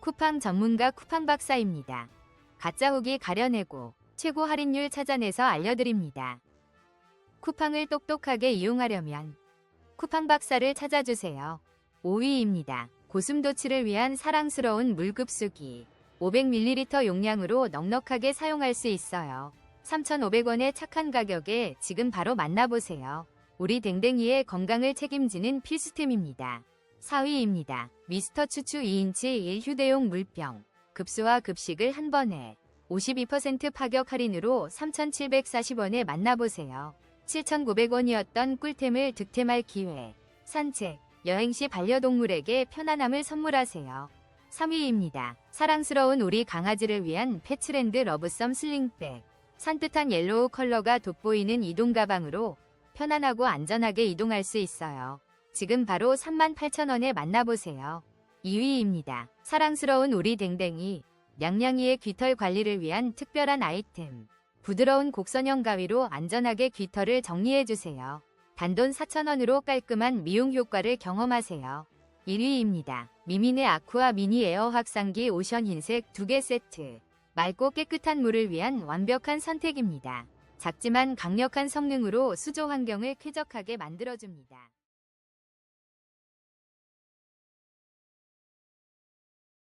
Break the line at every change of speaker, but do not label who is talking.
쿠팡 전문가 쿠팡 박사입니다. 가짜 후기 가려내고 최고 할인율 찾아내서 알려드립니다. 쿠팡을 똑똑하게 이용하려면 쿠팡 박사를 찾아주세요. 5위입니다. 고슴도치를 위한 사랑스러운 물급수기. 500ml 용량으로 넉넉하게 사용할 수 있어요. 3,500원의 착한 가격에 지금 바로 만나보세요. 우리 댕댕이의 건강을 책임지는 필수템입니다. 4위입니다. 미스터 추추 2인치 1 휴대용 물병. 급수와 급식을 한 번에 52% 파격 할인으로 3,740원에 만나보세요. 7,900원이었던 꿀템을 득템할 기회. 산책, 여행 시 반려동물에게 편안함을 선물하세요. 3위입니다. 사랑스러운 우리 강아지를 위한 패츠랜드 러브썸 슬링백. 산뜻한 옐로우 컬러가 돋보이는 이동 가방으로 편안하고 안전하게 이동할 수 있어요. 지금 바로 38,000원에 만나보세요. 2위입니다. 사랑스러운 우리 댕댕이. 냥냥이의 귀털 관리를 위한 특별한 아이템. 부드러운 곡선형 가위로 안전하게 귀털을 정리해주세요. 단돈 4,000원으로 깔끔한 미용 효과를 경험하세요. 1위입니다. 미민의 아쿠아 미니 에어 확산기 오션 흰색 2개 세트. 맑고 깨끗한 물을 위한 완벽한 선택입니다. 작지만 강력한 성능으로 수조 환경을 쾌적하게 만들어줍니다.